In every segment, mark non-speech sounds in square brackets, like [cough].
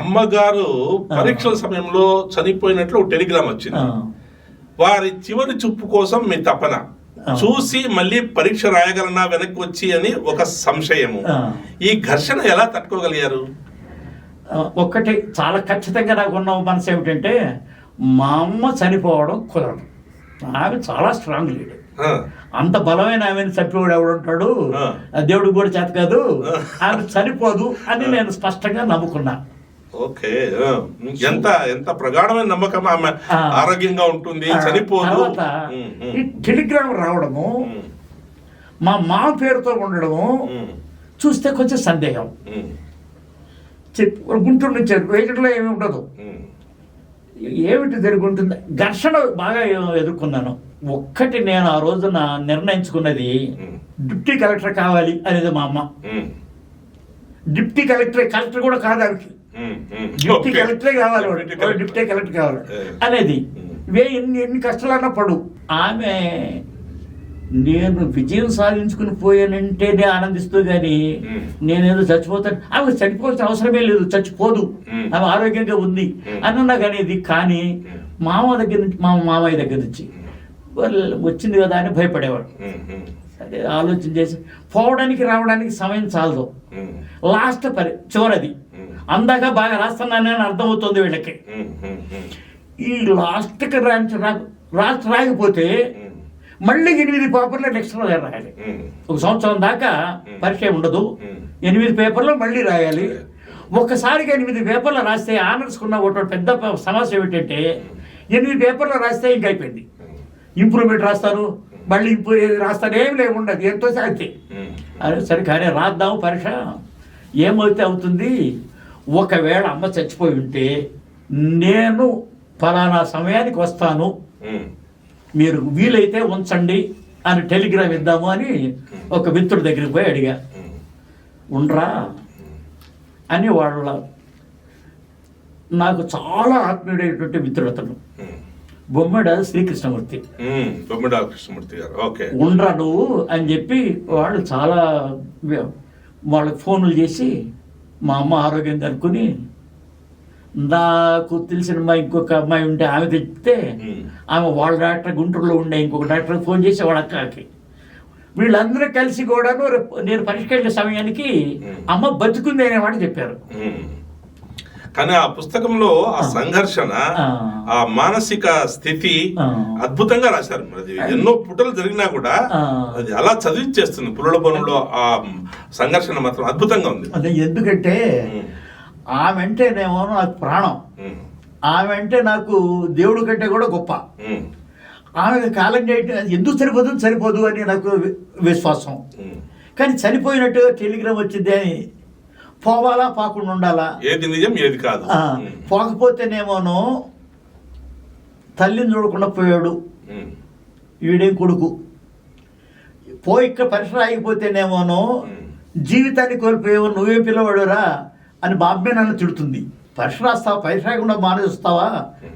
అమ్మగారు పరీక్షల సమయంలో చనిపోయినట్లు ఒక టెలిగ్రామ్ వచ్చింది. వారి చివరి చూపు కోసం మీ తపన. చూసి మళ్ళీ పరీక్ష రాయగలనా వెనక్కి వచ్చి అని ఒక సంశయము. ఈ ఘర్షణ ఎలా తట్టుకోగలిగారు? ఒక్కటి చాలా ఖచ్చితంగా నాకు ఉన్న మనసు ఏమిటంటే మా అమ్మ చనిపోవడం కుదరదు. ఆమె చాలా స్ట్రాంగ్ లీడర్ అంత బలమైన ఆమెను చంపేవాడు ఎవడు ఉంటాడు? ఆ. ఆ దేవుడికి కూడా చేత కాదు. ఆమె చనిపోదు అని నేను స్పష్టంగా నమ్ముకున్నా. ఓకే. ఎంత ఎంత ప్రగాఢమైన నమ్మకం ఆమె. ఆరోగ్యంగా ఉంటుంది చనిపోదు. టెలిగ్రామ్ రావడము మా మా పేరుతో ఉండడము చూస్తే కొంచెం సందేహం. చెప్పు గుంటూరు నుంచి వేయటంలో ఏమి ఉండదు. ఏమిటి జరుగుతుంది? ఘర్షణ బాగా ఎదుర్కొన్నాను. ఒక్కటి నేను ఆ రోజున నిర్ణయించుకున్నది డిప్టీ కలెక్టర్ కావాలి అనేది మా అమ్మ. డిప్టీ కలెక్టర్ కలెక్టర్ కూడా కాదు ఆమెకి. డిప్టీ. కలెక్టరే కావాలి వాడు. Deputy collector. కావాలి. అనేది ఉమ్. వే ఎన్ని ఎన్ని కష్టాలన్నా పడు ఆమె నేను విజయం సాధించుకుని పోయానంటేనే ఆనందిస్తూ గాని ఉమ్. నేనేదో చచ్చిపోతాను ఆమె చనిపోవాల్సిన అవసరమే లేదు చచ్చిపోదు. ఆమె ఆరోగ్యంగా ఉంది ఉమ్. అన్నన్నా కానీ కానీ. మామ దగ్గర నుంచి మా మామయ్య దగ్గర నుంచి వచ్చింది కదా అని భయపడేవాడు సరే ఆలోచన చేసి పోవడానికి రావడానికి సమయం చాలదు లాస్ట్ పరి చివరది అందాక బాగా రాస్తున్నానని అర్థమవుతుంది వీళ్ళకి. ఈ లాస్ట్కి రాంచి రా రాసి రాకపోతే మళ్ళీ ఎనిమిది పేపర్లు నెక్స్ట్ రోజు రాయాలి. ఒక సంవత్సరం దాకా పరీక్ష ఉండదు. ఎనిమిది పేపర్లు మళ్ళీ రాయాలి. ఒక్కసారిగా ఎనిమిది పేపర్లు రాస్తే ఆనర్స్కున్న ఒక పెద్ద సమస్య ఏమిటంటే ఎనిమిది పేపర్లు రాస్తే ఇంక అయిపోయింది. ఇంప్రూవ్మెంట్ రాస్తారు. మళ్ళీ ఇంప్రూవ్ రాస్తారు ఏం లేవు ఉండదు. ఎంతో ఉమ్, అరే సరే కానీ రాద్దాము పరీక్ష. ఏమైతే అవుతుంది? ఒకవేళ అమ్మ చచ్చిపోయి ఉంటే నేను ఫలానా సమయానికి వస్తాను. మీరు వీలైతే ఉంచండి అని టెలిగ్రామ్ ఇద్దాము అని ఒక మిత్రుడి దగ్గరికి పోయి అడిగా. ఉండరా? అని వాళ్ళ నాకు చాలా ఆత్మీయుడైనటువంటి మిత్రుడు అతను బొమ్మడ శ్రీకృష్ణమూర్తి. కృష్ణమూర్తి గారు. ఓకే. ఉండరా నువ్వు అని చెప్పి వాళ్ళు చాలా వాళ్ళకి ఫోన్లు చేసి మా అమ్మ ఆరోగ్యం కనుక్కొని నాకు తెలిసిన అమ్మాయి ఇంకొక అమ్మాయి ఉంటే ఆమె తెచ్చితే ఆమె వాళ్ళ డాక్టర్ గుంటూరులో ఉండే ఇంకొక డాక్టర్ ఫోన్ చేసి వాళ్ళ అక్కకి. వీళ్ళందరూ కలిసి కూడాను రేపు నేను పరిష్కరించే సమయానికి అమ్మ బతుకుంది అనే మాట చెప్పారు. కానీ ఆ పుస్తకంలో ఆ సంఘర్షణ ఆ. ఆ మానసిక స్థితి ఆ. అద్భుతంగా రాశారు మరి అది. ఎన్నో పుటలు జరిగినా కూడా ఆ. అది అలా చదివిచ్చేస్తుంది పుల్లల బోనంలో ఆ సంఘర్షణ మాత్రం అద్భుతంగా ఉంది. అదే ఎందుకంటే ఉమ్, ఆమె అంటేనేమో నాకు ప్రాణం. ఆమె అంటే నాకు దేవుడి కంటే కూడా గొప్ప. ఆమె కాలం ఎందుకు సరిపోదు సరిపోదు అని నాకు విశ్వాసం. కానీ చనిపోయినట్టు టెలిగ్రామ్ వచ్చింది అని పోవాలా పోకుండా ఉండాలా? ఏది నిజం ఏది కాదు. పోకపోతేనేమోను తల్లిని చూడకుండా పోయాడు. వీడేం కొడుకు? పోయి ఇక్కడ పరిసర ఆగిపోతేనేమోను. జీవితాన్ని కోల్పోయావు నువ్వే పిల్లవాడురా అని బాబ్బే నన్ను తిడుతుంది. పరీక్ష రాస్తావా పరీక్ష రాయకుండా మానేస్తావా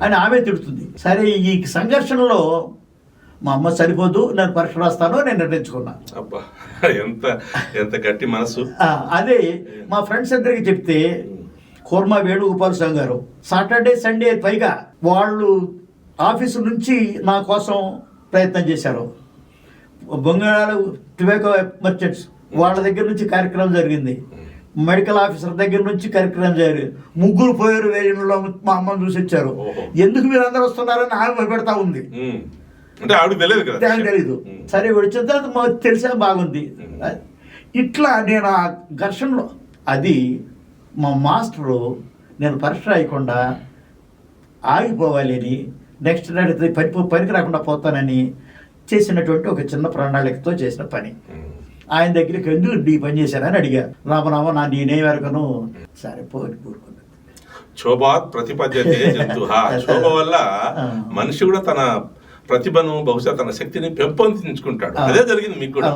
అని ఆమె తిడుతుంది. సరే ఈ సంఘర్షణలో మా అమ్మ సరిపోదు నేను పరీక్ష రాస్తాను నేను నిర్ణయించుకున్నా. అబ్బా ఎంత ఎంత గట్టి మనసు. అదే మా ఫ్రెండ్స్ అందరికి చెప్తే కోర్మా వేణుగోపాల్ స్వామి గారు సాటర్డే సండే పైగా వాళ్ళు ఆఫీసు నుంచి నా కోసం ప్రయత్నం చేశారు. బొంగాళ టొబాకో మర్చెంట్స్ వాళ్ళ దగ్గర నుంచి కార్యక్రమం జరిగింది. మెడికల్ ఆఫీసర్ దగ్గర నుంచి కార్యక్రమం జరిగింది. ముగ్గురు పోయారు వేయంలో మా అమ్మని చూసి వచ్చారు. ఓహో. ఎందుకు మీరు అందరూ వస్తున్నారని ఆమె భయపెడతా ఉంది. అంటే ఆవిడ తెలియదు కదా తెలీదు. సరే వచ్చిన తర్వాత మాకు తెలిసా బాగుంది. ఇట్లా నేను ఆ ఘర్షణలో అది మా మాస్టరు నేను పరీక్ష రాయకుండా ఆగిపోవాలి అని నెక్స్ట్ నడితే పని పనికి రాకుండా పోతానని చేసినటువంటి ఒక చిన్న ప్రణాళికతో చేసిన పని. ఆయన దగ్గరికి ఎందుకు ఈ పని చేశారని అడిగా. రామరామ నా నేనే వరకును సరే పోని కూరుకున్నాను. శోభాత్ ప్రతిపద్యతే జంతుహ శోభ [laughs] వల్ల. మనిషి కూడా తన ప్రతిభను బహుశా తన శక్తిని పెంపొందించుకుంటాడు. అదే జరిగింది మీకు కూడా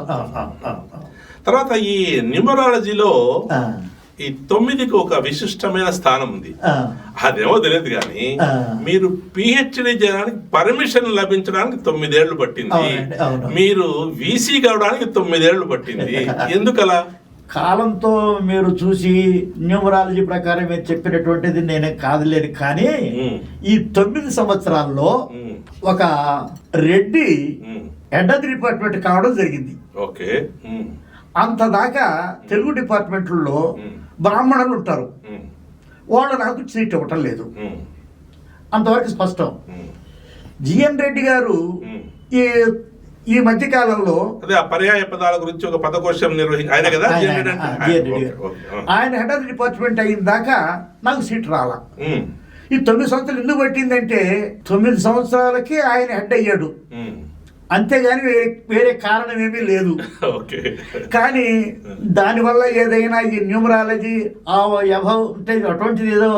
తర్వాత ఈ న్యూమరాలజీలో ఈ తొమ్మిదికి ఒక విశిష్టమైన స్థానం ఉంది అదేమో తెలియదు కానీ. మీరు పిహెచ్డి చేయడానికి పర్మిషన్ లభించడానికి తొమ్మిదేళ్ళు పట్టింది. మీరు వీసీ కావడానికి తొమ్మిదేళ్ళు పట్టింది [laughs] ఎందుకలా కాలంతో మీరు చూసి న్యూమరాలజీ ప్రకారం మీరు చెప్పినటువంటిది నేనే కాదులేను కానీ. ఈ తొమ్మిది సంవత్సరాల్లో. ఒక Reddy. Head of the department కావడం జరిగింది ఓకే. అంత దాకా తెలుగు డిపార్ట్మెంట్లో. బ్రాహ్మణులు ఉంటారు. వాళ్ళు నాకు సీట్ ఇవ్వటం లేదు. అంతవరకు స్పష్టం. జిఎన్ రెడ్డి గారు. ఈ ఈ మధ్య కాలంలో అదే ఆ పర్యాయ పదాల గురించి ఒక పదకోశం నిర్వహి ఆయన కదా ఆయన- హెడ్ ఆఫ్ డిపార్ట్మెంట్ అయిన దాకా నాకు సీట్ రాలా. ఈ తొమ్మిది సంవత్సరాలు ఎందుకు పట్టిందంటే తొమ్మిది సంవత్సరాలకి ఆయన హెడ్ అయ్యాడు. అంతేగాని వేరే కారణం ఏమీ లేదు కానీ దానివల్ల ఏదైనా ఈ న్యూమరాలజీ ఆ యభం అంటే అటువంటిది ఏదో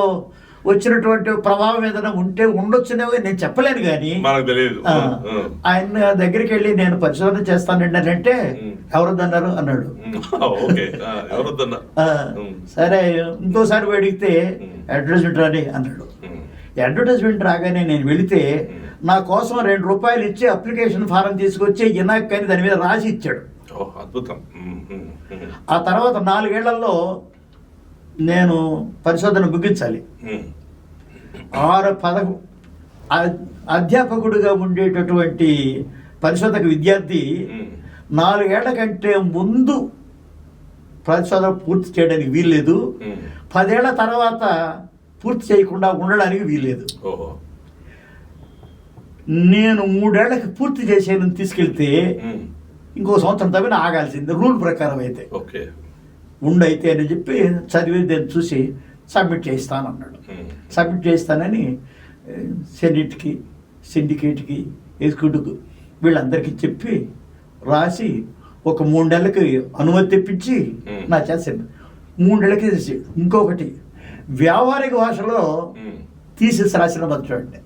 వచ్చినటువంటి ప్రభావం ఏదైనా ఉంటే ఉండొచ్చునేమో నేను చెప్పలేను కానీ. ఆయన దగ్గరికి వెళ్ళి నేను పరిశోధన చేస్తానండి అంటే. ఎవరొద్దన్నారు అన్నాడు. సరే ఇంకోసారి అడిగితే మ్మ్. అడ్వర్టైజ్మెంట్ రాని అన్నాడు. అడ్వర్టైజ్మెంట్ రాగానే నేను వెళితే మ్మ్. నా కోసం రెండు రూపాయలు ఇచ్చి అప్లికేషన్ ఫారం తీసుకొచ్చి ఇనాక్ అని దాని మీద రాసి ఇచ్చాడు అద్భుతం. మ్మ్. మ్మ్. ఆ తర్వాత నాలుగేళ్ళలో నేను పరిశోధన ముగించాలి. ఆరు పదకు అ- అధ్యాపకుడిగా ఉండేటటువంటి పరిశోధక విద్యార్థి. నాలుగేళ్ళ కంటే ముందు పరిశోధన పూర్తి చేయడానికి వీల్లేదు. పదేళ్ళ తర్వాత పూర్తి చేయకుండా ఉండడానికి వీల్లేదు. నేను మూడేళ్ళకి పూర్తి చేసేయని తీసుకెళ్తే. ఇంకో సంవత్సరం తవ్విన ఆగాల్సింది. రూల్ ప్రకారం అయితే. ఓకే. ఉండైతే అని చెప్పి చదివి దాన్ని చూసి సబ్మిట్ చేస్తానన్నాడు. సబ్మిట్ చేస్తానని సెనెట్కి సిండికేట్కి ఎగ్జిక్యూటివ్కి వీళ్ళందరికీ చెప్పి రాసి ఒక మూడు నెలలకి అనుమతి తెప్పించి. నా చేసాను మూడు నెలలకి చేసి. ఇంకొకటి వ్యావహారిక భాషలో. తీసేసి రాసిన మంత్రం అంటే.